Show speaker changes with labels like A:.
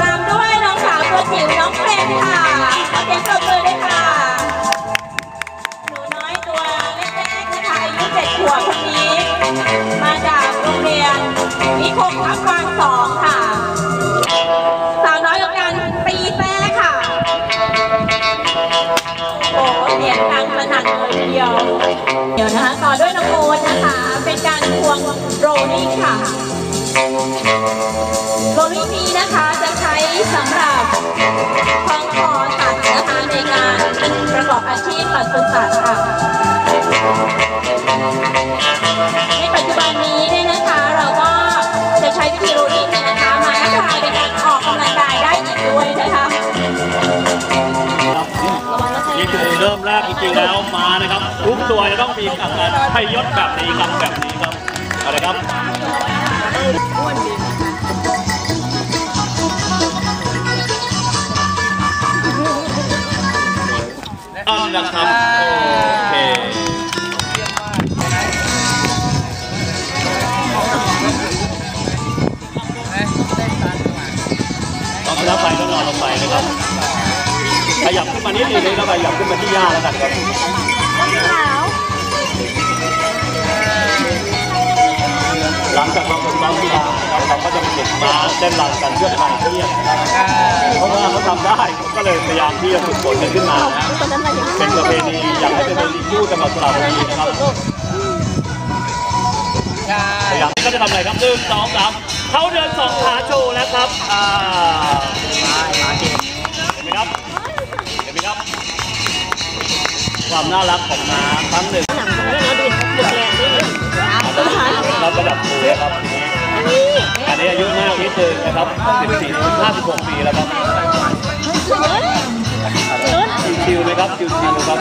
A: ตามด้วยน้องสาวตัวจิ๋วน้องเพลงค่ะขอเสียงปรบมือด้วยค่ะ หนูน้อยตัวเล็กๆนะคะอายุเจ็ดขวบคนนี้ มาจากโรงเรียนนิคมทับกวางสองค่ะ สาวน้อยกับการตีแป้ค่ะ โอ้โหเสียงดังสนั่นเลยทีเดียว เดี๋ยวนะคะต่อด้วยน้องโอ๊ตนะคะ โรลลิ่ค่ะโรลลิ่งนี้นะคะจะใช้สำหรับคล้องคอสัตว์นะคะในการประกอบอาชีพปศุสัตว์ค่ะ ในปัจจุบันนี้เนี่ยนะคะเราก็จะใช้วิธีโรลลิ่งเนี่ยนะคะมาแอพพลายในการออกกำลังกายได้อีกด้วยนะคะ
B: นี่คือเริ่มแรกจริงๆแล้วม้านะครับ ทุกตัวจะต้องมีอาการพยศแบบนี้ครับแบบนี้ครับ อะไรครับอันนะครับโอเคต้องรับไปก็นอนลงไปนะครับขยับขึ้นมานิดนึงเลยแล้วขยับขึ้นมาที่หญ้าแล้วกันครับ ลังจากเราฝึกซ้อมกีฬานะครับเราก็จะฝึกม้าเต้นรำกันเพื่อคลายเครียดนะครับเพราะว่าเขาทำได้ก็เลยพยายามที่จะฝึกฝนกันขึ้นมานะเป็นประเพณีอยากให้เป็นประเพณีคู่จังหวัดสระบุรีนะครับพยายามก็จะทำอะไรครับหนึ่งสองสามเขาเดินสองขาโชว์แล้วครับอ่าเห็นไหมครับเห็นไหมครับ ความน่ารักของน้ำครั้งหนึ่ง ยุมากนิดนึงนะครับ14ถึง56 ปีแล้วครับชิวๆไหมครับชิวๆครับ